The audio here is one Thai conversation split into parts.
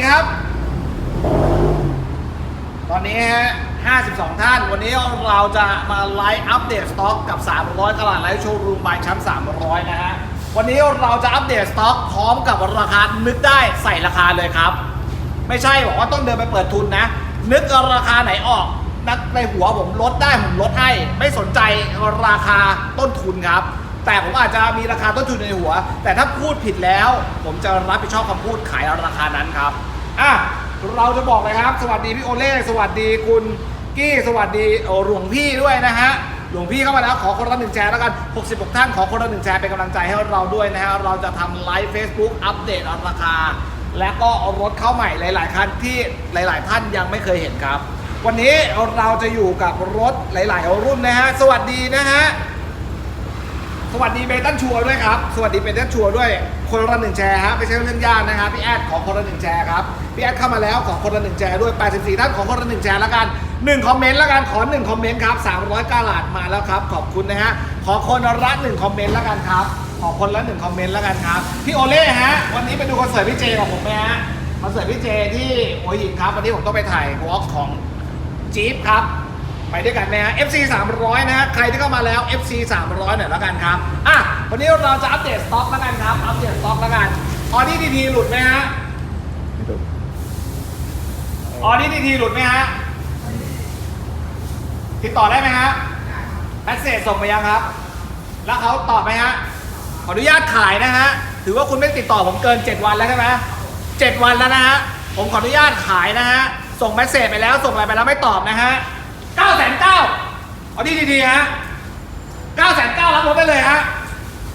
ดีครับ ตอนนี้ฮะ 52 ท่าน วันนี้เราจะมาไลฟ์อัปเดตสต็อกกับ 300 ตลาดไลฟ์โชว์รูมบายชั้น 300 นะฮะ วันนี้เราจะอัปเดตสต็อกพร้อมกับราคา นึกได้ใส่ราคาเลยครับ ไม่ใช่บอกว่าต้องเดินไปเปิดทุนนะ นึกราคาไหนออก นักในหัวผมลดได้ผมลดให้ ไม่สนใจราคาต้นทุนครับแต่ผมอาจจะมีราคาต้นทุนในหัว แต่ถ้าพูดผิดแล้ว ผมจะรับผิดชอบคำพูดขายราคานั้นครับ อะเราจะบอกเลยครับ สวัสดีพี่โอเล่สวัสดีคุณกี้สวัสดีโอหลวงพี่ด้วยนะฮะหลวงพี่เข้ามาแล้วขอคนละหนึ่งแชร์แล้วกัน 66 ท่านขอคนละหนึ่งแชร์เป็นกำลังใจให้เราด้วยนะฮะเราจะทำไลฟ์ Facebook อัปเดตราคา และก็เอารถเข้าใหม่หลาย ๆ คันที่หลาย ๆ ท่านยังไม่เคยเห็นครับ วันนี้เราจะอยู่กับรถหลาย ๆ รุ่นนะฮะสวัสดีนะฮะ สวัสดีเบตันชัวร์ด้วยครับ สวัสดีเบตันชัวร์ด้วย คนละหนึ่งแชร์ฮะไม่ใช่เรื่องยากนะครับพี่แอดขอคนละหนึ่งแชร์ครับ พี่แอดเข้ามาแล้วขอคนละหนึ่งแชร์ด้วย 84 ท่านขอคนละหนึ่งแชร์แล้วกัน1คอมเมนต์แล้วกัน ขอ1คอมเมนต์ครับ 300กาลาดมาแล้วครับ ขอบคุณนะฮะ ขอคนละหนึ่งคอมเมนต์แล้วกันครับ ขอคนละหนึ่งคอมเมนต์แล้วกันครับ พี่โอเล่ฮะ วันนี้ไปดูคอนเสิร์ตพี่เจกับผมไหมฮะ คอนเสิร์ตพี่เจที่หัวหินครับ วันนี้ผมต้องไปถ่ายวอล์กของจี๊ปครับ ไปด้วยกันไหมฮะ FC 300 นะฮะใครที่เข้ามาแล้ว FC 300หน่อยแล้วกันครับอะวันนี้เราจะอัปเดตสต็อกแล้วกันครับอัปเดตสต็อกแล้วกันออดี้ดีทีหลุดไหมฮะออดี้ดีทีหลุดไหมฮะติดต่อได้ไหมฮะแมสเซจส่งไปยังครับ แล้วเขาตอบไหมฮะขออนุญาตขายนะฮะถือว่าคุณไม่ติดต่อผมเกิน 7 วันแล้วใช่ไหมเจ็ดวันแล้วนะฮะผมขออนุญาตขายนะฮะส่งแมสเซจไปแล้วส่งอะไรไปแล้วไม่ตอบนะฮะ 9ก้าแสนเก้าเอาดีดีๆฮะ9ก้าแสนเก้ารับรถได้เลยฮะ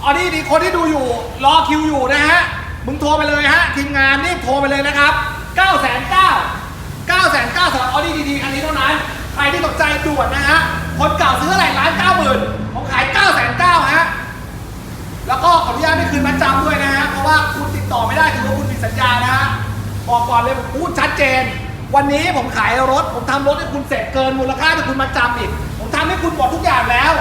เอาดีดีคนที่ดูอยู่รอคิวอยู่นะฮะ มึงโทรไปเลยฮะ ทีมงานรีบโทรไปเลยนะครับ9ก้าแสนเก้าเก้าแสนเก้าสำหรับออดี้ดีๆคันนี้เท่านั้น ใครที่ตกใจด่วนนะฮะ คนเก่าซื้ออะไรล้านเก้าหมื่นผมขาย9ก้าแสนเก้าฮะ แล้วก็ขออนุญาตไม่คืนมัดจำด้วยนะฮะ เพราะว่าคุณติดต่อไม่ได้ถือว่าคุณผิดสัญญานะฮะ บอกก่อนเลยผมพูดชัดเจน วันนี้ผมขายรถ ผมทำรถให้คุณเสร็จเกินมูลค่าที่คุณมาจำอีก ผมทำให้คุณหมดทุกอย่างแล้ว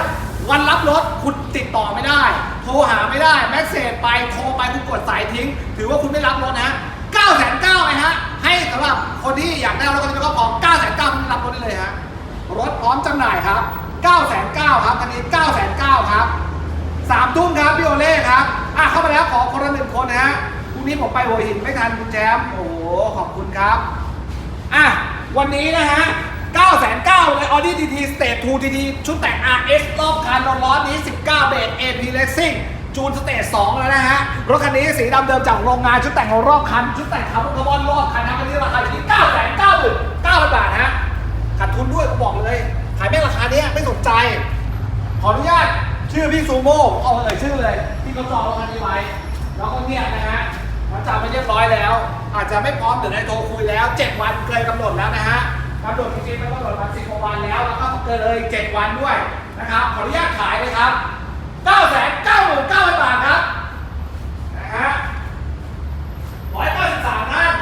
วันรับรถคุณติดต่อไม่ได้ โทรหาไม่ได้แมสเซจไปโทรไปคุณกดสายทิ้ง ถือว่าคุณไม่รับรถนะ9ก้าแสนเก้าไหมฮะ ให้สำหรับคนที่อยากได้รถคันนี้ก็พร้อม9ก้าแสนเก้าคุณรับรถได้เลยฮะ รถพร้อมจำหน่ายครับ9ก้าแสนเก้าครับคันนี้9ก้าแสนเก้าครับสามทุ่มครับพี่โอเล่ครับ อะเข้ามาแล้วขอคนละหนึ่งคนนะฮะพรุ่งนี้ผมไปหัวหินไม่ทันคุณแจมโอ้โหขอบคุณครับ วันนี้นะฮะ 9 9 0 0เลย Audi TT Stage 2 TT ชุดแต่ง RS รอบคันร้อนๆนี้ 19 เบร AP Racing จูนสเตจ2แล้วนะฮะ รถคันนี้สีดำเดิมจากโรงงานชุดแต่งรอบคัน ชุดแต่งคาร์บอนคาร์บอนรอบคันนะคันนี้ราคาอยู่ที่9 9 9 9 0 0บาทฮะขาดทุนด้วยก็บอกเลย ขายแม่ราคาเนี้ยไม่สนใจ ขออนุญาตชื่อพี่ซูโม่เอาเอ่ยชื่อเลยที่เขาจองรถคันนี้ไว้แล้วก็เนี่ยนะฮะมันจำไปเรียบร้อยแล้ว อาจจะไม่พร้อมเดี๋ยวได้โทรคุยแล้ว 7 วันเกินกำหนดแล้วนะฮะกำหนดจริงๆมันกำหนดมาสิบกว่าวันแล้วแล้วก็เกินเลย 7 วันด้วยนะครับขออนุญาตขายเลยครับ 9 9 9 9 0 0 0บาทครับนะฮะ ร้อยเก้าสิบสามท่าน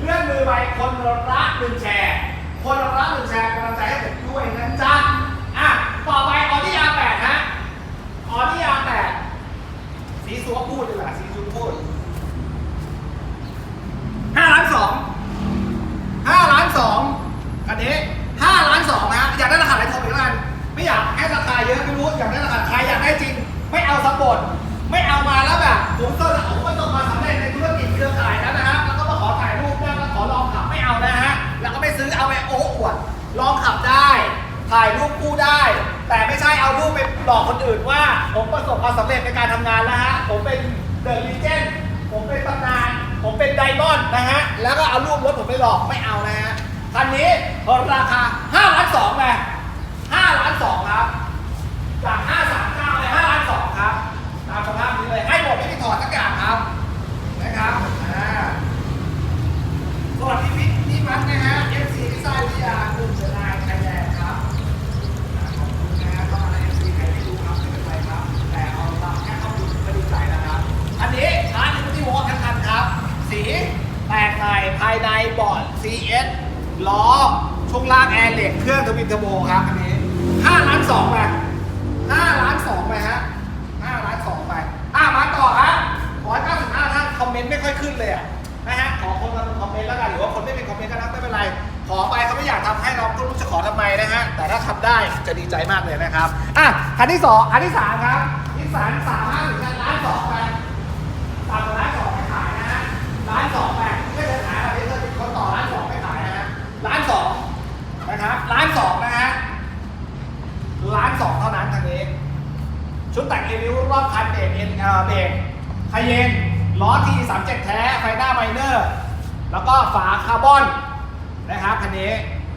เลื่อนมือไปคนละหนึ่งแชร์ คนละหนึ่งแชร์กำลังใจให้ผมด้วยนะจ๊ะอะต่อไปออดี้ยาแปดฮะออดี้ยาแปดสีสัวพูดดีกว่าสีสัวพูดห้าล้านสองห้าล้านสองอันนี้ห้าล้านสองนะอยากได้ราคาไหนโทรไปแล้วกันไม่อยากให้ราคาเยอะไม่รู้อยากได้ราคาใครอยากได้จริง ไม่ เอาสปอร์ตไม่เอามาแล้วแบบผมก็ผมก็ต้องมาสำเร็จในธุรกิจเครือข่ายแล้วนะฮะแล้วก็มาขอถ่ายรูปด้แล้วขอลองขับไม่เอานะฮะแล้วก็ไม่ซื้อเอาไปโอ้อวดลองขับได้ ถ่ายรูปคู่ได้ แต่ไม่ใช่เอารูปไปหลอกคนอื่นว่า ผมประสบความสำเร็จในการทำงานแล้วฮะผมเป็นเดอะลีเจนผมเป็นตำนานผมเป็นไดมอนด์นะฮะแล้วก็เอารูปรถผมไปหลอกไม่เอานะฮะคันนี้ราคา5ล้าน2ไง5ล้าน2ครับ เลยนะครับ อะ คันที่สองคันที่สามครับนิสสันสามห้าหนึ่งล้านสองไปต่ำกว่าล้านสองไม่ขายนะฮะล้านสองไปไม่เคยขายแบบนี้เลยคนต่อล้านสองไม่ขายนะฮะล้านสองนะครับล้านสองนะฮะล้านสองเท่านั้นทางนี้ ชุดแต่งเอวิวรอบคันเบรกเอ็นเบรกไฮเยนล้อที37แท้ ไฟหน้าไมเนอร์ แล้วก็ฝาคาร์บอนนะครับคันนี้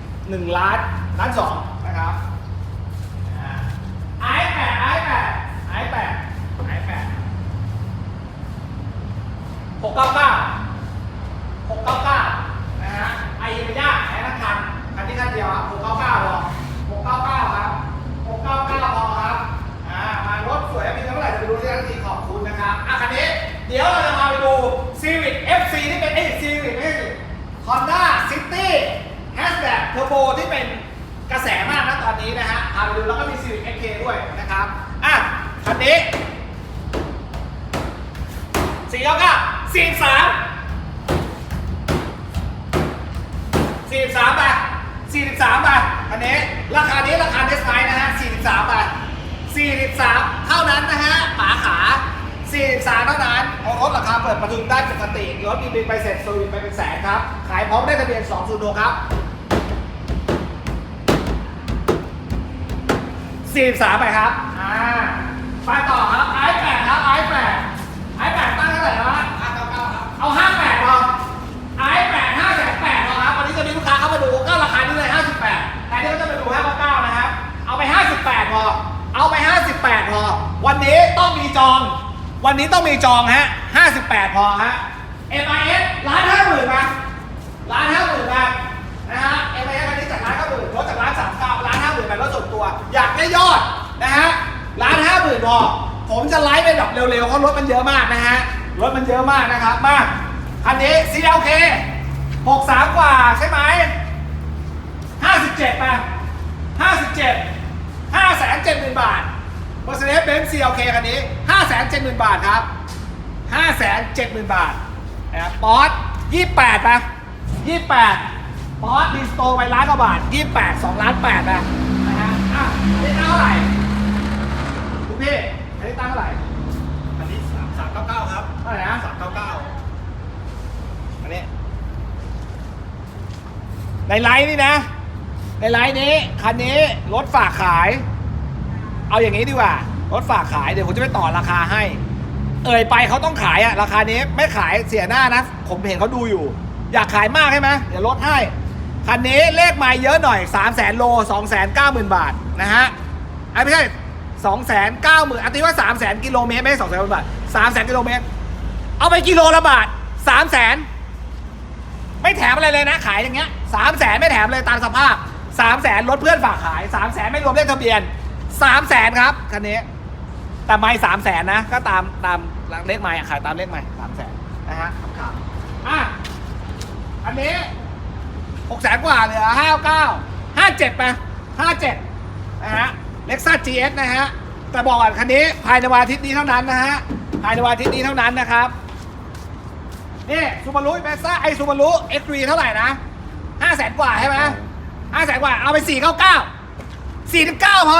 1ล้านล้านสองนะครับไอแปดไอแปดไอแปดไอแปดหกเก้าเก้าหกเก้าเก้านะฮะไอเอ็นย่าแอร์นักคันคันนี้คันเดียวครับหกเก้าเก้าพอหกเก้าเก้าครับหกเก้าเก้าพอครับ อ่ามารถสวยมีเท่าไหร่จะไปดูที่ทันทีขอบคุณนะครับ อะคันนี้ เดี๋ยวเราจะพาไปดู Civic FC ที่เป็นเอ้ย Civic ไม่ใช่ Honda City Hatchback Turbo ที่เป็นกระแสมากนะตอนนี้นะฮะ พาไปดูแล้วก็มี Civic FK ด้วยนะครับ อะ คันนี้สี่เก้าเก้าสี่สามสี่สามไปสี่สิบสามไปคันนี้ ราคานี้ราคาเดสไนนะฮะสี่สิบสามไป 43 เท่านั้นนะฮะหมาขา 43 เท่านั้นเอารถราคาเปิ ดประทุนได้ปกติรถมีบินไปเสร็จสวิตไปเป็นแสนครับ ขายพร้อมได้ทะเบียน2 0 6ครับ 43 ไปครับ อ่า ไปต่อครับไอแปดครับไอแปดไอแปดตั้งเท่าไหร่วะเอา 58พอไอแปด5แสนแปดพอครับ วันนี้จะมีลูกค้าเข้ามาดูก็ราคานี้เลย 58 แต่ที่เขาจะไปดู599นะครับ เอาไป 58พอ เอาไป 58พอ วันนี้ต้องมีจอง วันนี้ต้องมีจองฮะ 58 พอฮะ MIS ล้านห้าหมื่นมาล้านห้าหมื่นมานะฮะ MIS คันนี้จากล้านห้าหมื่นรถจากล้านสามเก้าล้านห้าหมื่นไปรถส่วนตัว อยากได้ยอดนะฮะล้านห้าหมื่นพอผมจะไลฟ์ไปแบบเร็วๆเพราะรถมันเยอะมากนะฮะรถมันเยอะมากนะครับมาคันนี้ CLK 63 กว่าใช่ไหม57ไป57 5 7 0 0 0 0 บาท Mercedes-Benz CLK คันนี้ 5 7 0 0 0 0 บาทครับ 5 7 0 0 0 0บาทนะครับป๊อต28ไป28ป๊อตดีสโตไปล้านกว่าบาท28 2ล้าน8ไปนะฮะอะนี่ตั้งเท่าไหร่คุณพี่อันนี้ตั้งเท่าไหร่อันนี้สามสามเก้าเก้าครับเท่าไหร่นะสามเก้าเก้าอันนี้ในไลน์นี่นะ ในไลน์นี้คันนี้รถฝากขาย เอาอย่างนี้ดีกว่า รถฝากขายเดี๋ยวผมจะไปต่อราคาให้ เอ่ยไปเขาต้องขายอะราคานี้ไม่ขายเสียหน้านะ ผมเห็นเขาดูอยู่ อยากขายมากใช่ไหมเดี๋ยวลดให้ คันนี้เลขไม้เยอะหน่อย 3 0 0 0 0 0โล2 9 0 0 0 0 บาทนะฮะไอ้ไม่ใช่2 9 0 0 0 0อันที่ว่า3 0 0 0 0 0กิโลเมตรไม่ใช่2 0 0 0 0บาท3 0 0 0 0กิโลเมตร เอาไปกิโลละบาท3 0 0 0 0 0ไม่แถมอะไรเลยนะ ขายอย่างเงี้ยสามแสนไม่แถมเลยตามสภาพสามแสนรถเพื่อนฝากขายสามแสนไม่รวมเลขทะเบียนสามแสนครับคันนี้ แต่ไม่สามแสนนะ ก็ตามตามเลขไม่อะขายตามเลขไม่สามแสนนะฮะขำๆอะอันนี้หกแสนกว่าเหลือห้าเก้าห้าเจ็ดไปห้าเจ็ดนะฮะเล็กซัส GS นะฮะ แต่บอกก่อนคันนี้ภายในวันอาทิตย์นี้เท่านั้นนะฮะ ภายในวันอาทิตย์นี้เท่านั้นนะครับนี่ซูบารุเมซ่าไอซูบารุเอ็กซ์รีเท่าไหร่นะห้าแสนกว่าใช่ไหมห้าแสนกว่า เอาไปสี่เก้าเก้าสี่สิบเก้าพอ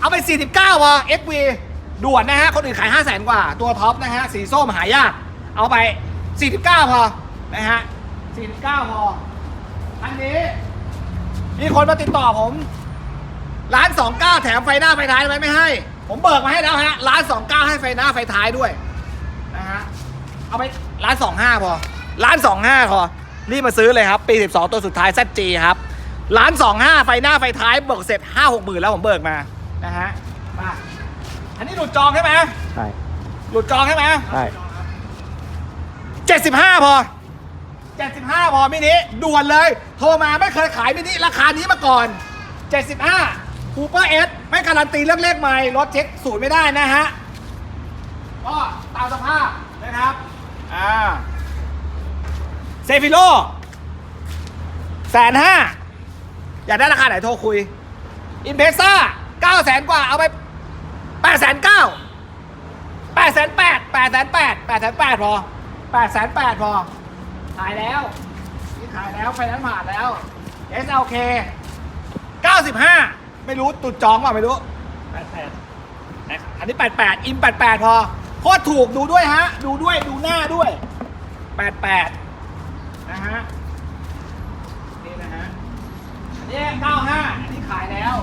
เอาไปสี่สิบเก้าพอเอ็กวี ด่วนนะฮะ คนอื่นขายห้าแสนกว่า ตัวท็อปนะฮะ สีส้มหายาก เอาไปสี่สิบเก้าพอ นะฮะสี่สิบเก้าพอ อันนี้ มีคนมาติดต่อผมร้านสองเก้าแถมไฟหน้าไฟท้ายไหมไม่ให้ ผมเบิกมาให้แล้วฮะร้านสองเก้าให้ไฟหน้าไฟท้ายด้วยนะฮะ เอาไปร้านสองห้าพอร้านสองห้าพอ รีบมาซื้อเลยครับ ปี 12 ตัวสุดท้ายซัจีครับร้านสองห้าไฟหน้าไฟท้ายเบิกเสร็จห้าหกหมื่นแล้วผมเบิกมา นะฮะ มา อันนี้หลุดจองใช่ไหมใช่หลุดจองใช่ไหมใช่เจ็ดสิบห้าพอเจ็ดสิบห้าพอมินิด่วนเลย โทรมาไม่เคยขายมินิราคานี้มาก่อนเจ็ดสิบห้าคูเปอร์เอสไม่การันตีเรื่องเลขใหม่รถเช็คสูตรไม่ได้นะฮะก็ตามสภาพนะครับอ่าเซฟิโลแสนห้าอยากได้ราคาไหนโทรคุย อินเพซ่าเก้าแสนกว่าเอาไป แปดแสนเก้าแปดแสนแปดแปดแสนแปดแปดแสนแปดพอแปดแสนแปดพอขายแล้วนี่ขายแล้วไฟนั้นซ์ผ่านแล้ว SLK 95 ไม่รู้ตุดจองเปล่าไม่รู้แปดแปดอันนี้ 88 อิม 88 พอโคตรถูกดูด้วยฮะ ดูด้วยดูหน้าด้วย 88 นะฮะ นี่นะฮะ อันนี้ 95 อันนี้ขายแล้ว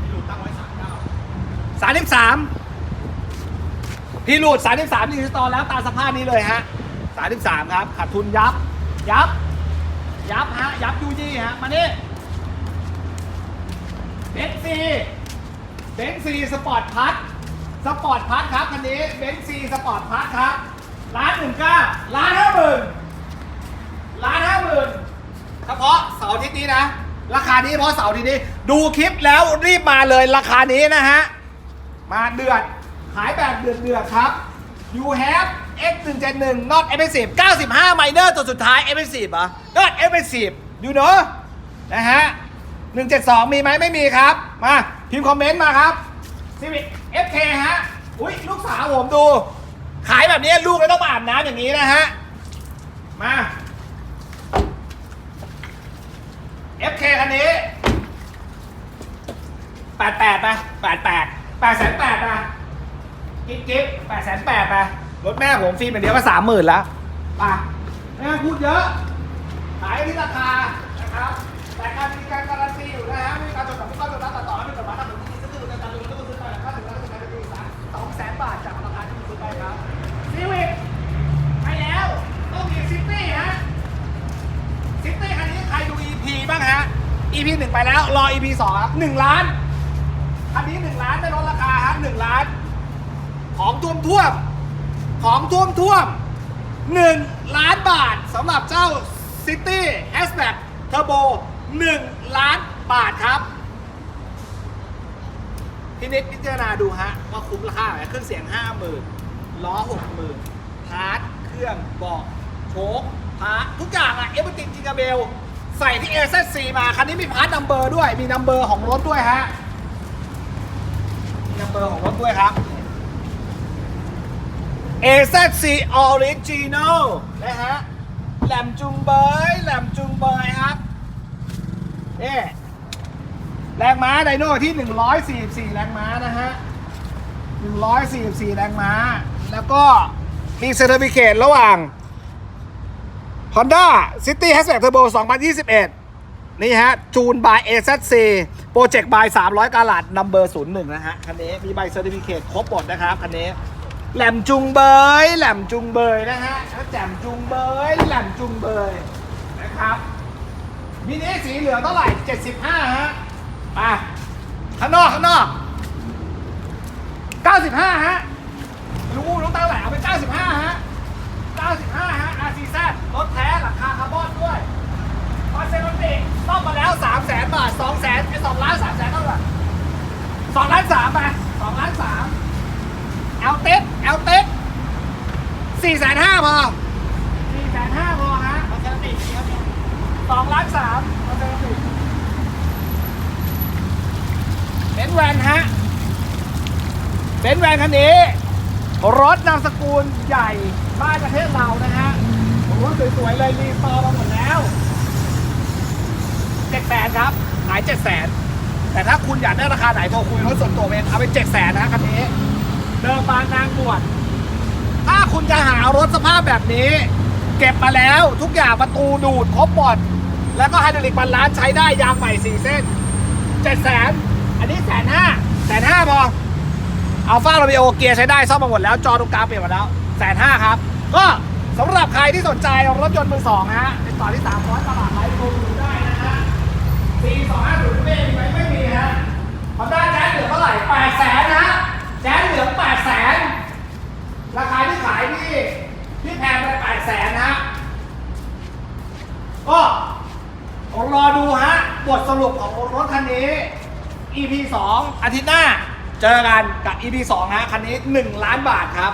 พี่หลุดตั้งไว้สามเก้า 33พี่หลุด33ดิจิตอลแล้วตามสภาพนี้เลยฮะ33ครับขาดทุนยับ ยับ ยับฮะ ยับยูยี่ฮะ มานี่เบนซีเบนซีสปอร์ตพัทสปอร์ตพัทครับคันนี้เบนซีสปอร์ตพัทครับล้านหนึ่งเก้าล้านห้าหมื่นล้านห้าหมื่นเฉพาะเสาร์อาทิตย์นี้นะ ราคานี้เฉพาะเสาร์อาทิตย์นี้ ดูคลิปแล้วรีบมาเลยราคานี้นะฮะ มาเดือด ขายแบบเดือดเดือดครับ you have x 1 7 1 not expensive 95 minor ตัวสุดท้าย expensive เหรอ not expensive you know นะฮะ 172 มีไหมไม่มีครับ มา พิมพ์คอมเมนต์มาครับ Civic FK ฮะ อุ้ยลูกสาวผมดู ขายแบบนี้ลูกไม่ต้องมาอาบน้ำอย่างนี้นะฮะ มา FK คันนี้แปดแปดไป แปดแปดแปดแสนแปดไปกิ๊บกิ๊บแปดแสนแปดไปรถแม่ผมฟรีเป็นเดียวก็สามหมื่นแล้วไปไม่ต้องพูดเยอะ ขายที่ราคา นะครับ แต่การมีการการันตีอยู่นะฮะไม่มีการจดทะเบียนจดรับตัดต่อไม่มีกฎหมายทำแบบนี้ซื้อในการดูต้องซื้อไปแล้วค่าถึงแล้วก็ถึงแล้วก็สามสองแสนบาทจากราคาที่คุณซื้อไปครับซีวิกไปแล้ว ต้องมีซิตี้ฮะ ซิตี้คันนี้ใครดู EP บ้างฮะ EP หนึ่งไปแล้ว รอ EP สองครับหนึ่งล้าน คันนี้หนึ่งล้านไม่ลดราคาครับหนึ่งล้าน ของท่วมท่วม ของท่วมท่วมหนึ่งล้านบาทสำหรับเจ้า City Hatchback Turbo หนึ่งล้านบาทครับพี่นิดพิจารณาดูฮะ ว่าคุ้มราคาไหมเครื่องเสียง 50,000 ล้อ 60,000 พาร์ทเครื่องเบอกโชคพาร์ททุกอย่างอะเอฟเวอร์ติงจิงกาเบล ใส่ที่ AZC มา คันนี้มีพาร์ทนัมเบอร์ด้วย มีนัมเบอร์ของรถด้วยฮะ เบอร์ของรถด้วยครับ AZC Original นะฮะ แหลมจุงเบย แหลมจุงเบยครับเอ๊แรงม้าไดโน่ที่ 144 แรงม้านะฮะ 144 แรงม้า แล้วก็มีเซอร์ติฟิเคตระหว่าง Honda City Hatchback Turbo 2021 นี่ฮะ จูน by AZC โปรเจกต์ by 300กาลัดนัมเบอร์01นย์หนึ่งนะฮะ คันนี้มีใบเซอร์ติฟิเคตครบหมดนะครับ คันนี้ แหลมจุงเบย แหลมจุงเบยนะฮะแล้วแจมจุงเบย แหลมจุงเบยนะครับมินิสีเหลืองเท่าไหร่ 75 ฮะไปข้างนอกข้างนอก 95 ฮะรู้รู้ตั้งเท่าไหร่เอาไป 95 ฮะ 95 ฮะ RCZ รถแท้หลังคาคาร์บอนด้วยพอเซนติซ่อมมาแล้ว3 แสนบาท2แสนไอ้2ล้าน3แสนเท่าไหร่2ล้าน3ไป2ล้าน3เอาเต็ดเอาเต็ด4แสนห้าพอ4แสนห้าพอฮะพอเซนติครับสองล้านสามพอเซนติเบนแวนฮะเบนแวนคันนี้ รถนามสกุลใหญ่บ้านประเทศเรานะฮะรถสวยๆเลยรีสตอร์มาหมดแล้วเจ็ดแสนครับ ขายเจ็ดแสนแต่ถ้าคุณอยากได้ราคาไหนโทรคุยรถส่วนตัวเองเอาไปเจ็ดแสนนะคันนี้เดิมบางนางบวชถ้าคุณจะหารถสภาพแบบนี้ เก็บมาแล้วทุกอย่างประตูดูดครบหมดแล้วก็ไฮดรอลิกบรรล้านใช้ได้ยางใหม่สี่เส้นเจ็ดแสนอันนี้แสนห้าแสนห้าพออัลฟาโรมิโอเกียร์ใช้ได้ซ่อมมาหมดแล้วจอตรงกลางเปลี่ยนหมดแล้วแสนห้าครับ ก็สำหรับใครที่สนใจรถยนต์มือสองนะฮะติดต่อที่300ตลาดไลฟ์โปรดูได้นะฮะ ปี250ไม่มีไหมไม่มีฮะฮอนด้าแจ๊สเหลือเท่าไหร่8แสนนะแจ๊สเหลือ8แสนราคาที่ขายที่ที่แพงไป8แสนนะฮะก็รอดูฮะ บทสรุปของรถคันนี้ EP 2 อาทิตย์หน้า เจอกันกับ EP 2 ฮะ คันนี้ 1 ล้านบาทครับ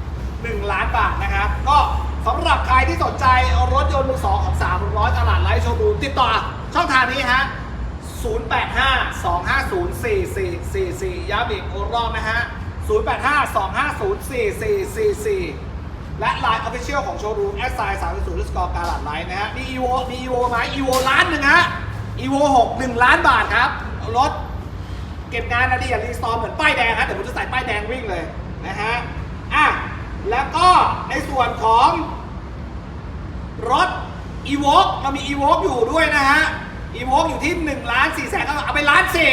1 ล้านบาทนะครับ ก็สำหรับใครที่สนใจรถยนต์มือสองของ300ตลาดไลฟ์โชว์รูมติดต่อ ช่องทางนี้ฮะ 085 250 4444 ย้ำอีกโอรอบนะฮะ 0852504444 และ Line Official ของโชว์รูมแอสไซน์30สกอร์การ์ดไลน์นะฮะ มี EVO มี EVO ไหม EVO ล้านหนึ่งฮะ EVO 6 1ล้านบาทครับ รถเก็บงานนะดิอย่ารีสตอร์เหมือนป้ายแดงครับเดี๋ยวผมจะใส่ป้ายแดงวิ่งเลยนะฮะ อะ แล้วก็ในส่วนของรถ e v o k เรามี e v o k อยู่ด้วยนะฮะ e v o k อยู่ที่1ล้าน4แสนเอาไปล้านสี่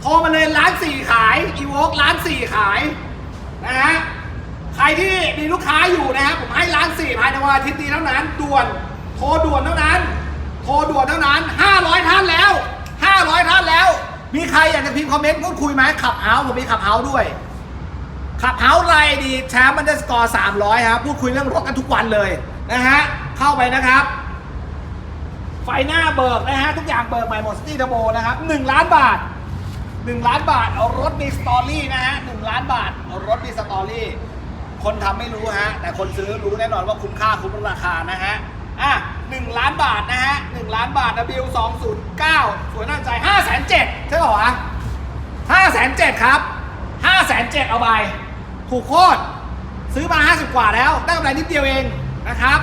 โทรมาเลยล้านสี่ขาย e v o k ล้านสี่ขายนะฮะใครที่มีลูกค้าอยู่นะฮะผมให้ล้านสี่ภายในวันอาทิตย์นี้เท่านั้นด่วนโทรด่วนเท่านั้น โทรด่วนเท่านั้น 500 ท่านแล้ว 500 ท่านแล้ว มีใครอยากจะพิมพ์คอมเมนต์พูดคุยไหมขับเฮาส์ผมมีขับเฮาส์ด้วยขับเฮาส์ไรดีแชมป์มันได้สกอร์300ครับพูดคุยเรื่องรถกันทุกวันเลยนะฮะเข้าไปนะครับ ไฟหน้าเบิกนะฮะ ทุกอย่างเบิกใหม่หมดสตีเทโบนะครับ1ล้านบาท 1 ล้านบาทเอารถมีสตอรี่นะฮะ1ล้านบาทเอารถมีสตอรี่ คนทำไม่รู้ฮะ แต่คนซื้อรู้แน่นอนว่าคุ้มค่าคุ้มราคานะฮะอะ1ล้านบาทนะฮะ1ล้านบาท W 209สวยน่าใจ5 7 0 0 0ใช่ป่าวะ5 7 0 0 0ครับ5 7 0 0 0เอาไปถูกโคตรซื้อมา50กว่าแล้ว ได้กำไรนิดเดียวเองนะครับ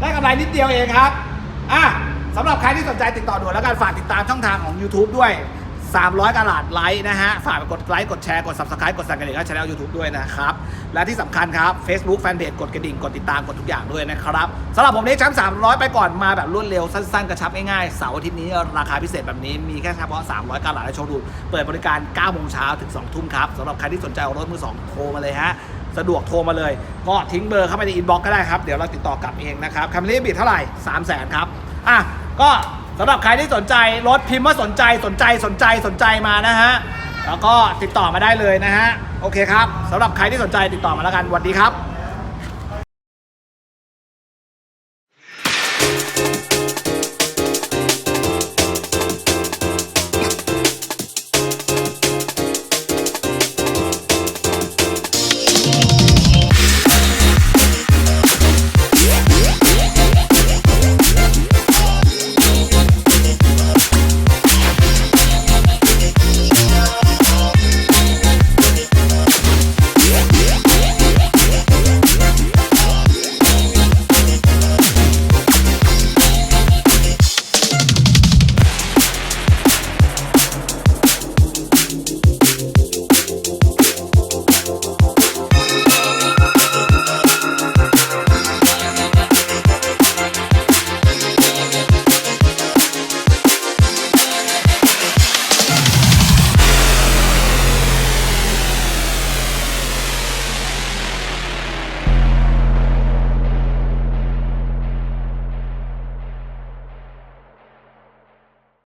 ได้กำไรนิดเดียวเองครับอะ สำหรับใครที่สนใจติดต่อด่วนแล้วกันฝากติดตามช่องทางของ YouTube ด้วย 300กระลาดไลค์นะฮะ ฝากไปกดไลค์ กดแชร์ กด Subscribe กดสั่นกระดิ่งให้ช่อง YouTube ด้วยนะครับ และที่สำคัญครับ Facebook Fanpage กดกระดิ่ง กดติดตาม กดทุกอย่างด้วยนะครับสำหรับผมนี้แชมป์300 ไปก่อนมาแบบรวดเร็วสั้นๆ กระชับง่ายๆ เสาร์อาทิตย์นี้ราคาพิเศษแบบนี้มีแค่เฉพาะ 300กระลาดและโชว์รูมเปิดบริการ9โมงเช้าถึง2ทุ่มครับสำหรับใครที่สนใจเอารถมือสองโทรมาเลยฮะสะดวกโทรมาเลย ก็ทิ้งเบอร์เข้าไปในอินบ็อกซ์ก็ได้ครับ เดี๋ยวเราติดต่อกลับเองนะครับคัมรี่บิดเท่าไหร่3 0 0แสนครับ อะ ก็สำหรับใครที่สนใจรถพิมพ์ว่าสนใจสนใจสนใจสนใจมานะฮะแล้วก็ติดต่อมาได้เลยนะฮะโอเคครับสำหรับใครที่สนใจติดต่อมาแล้วกันสวัสดีครับ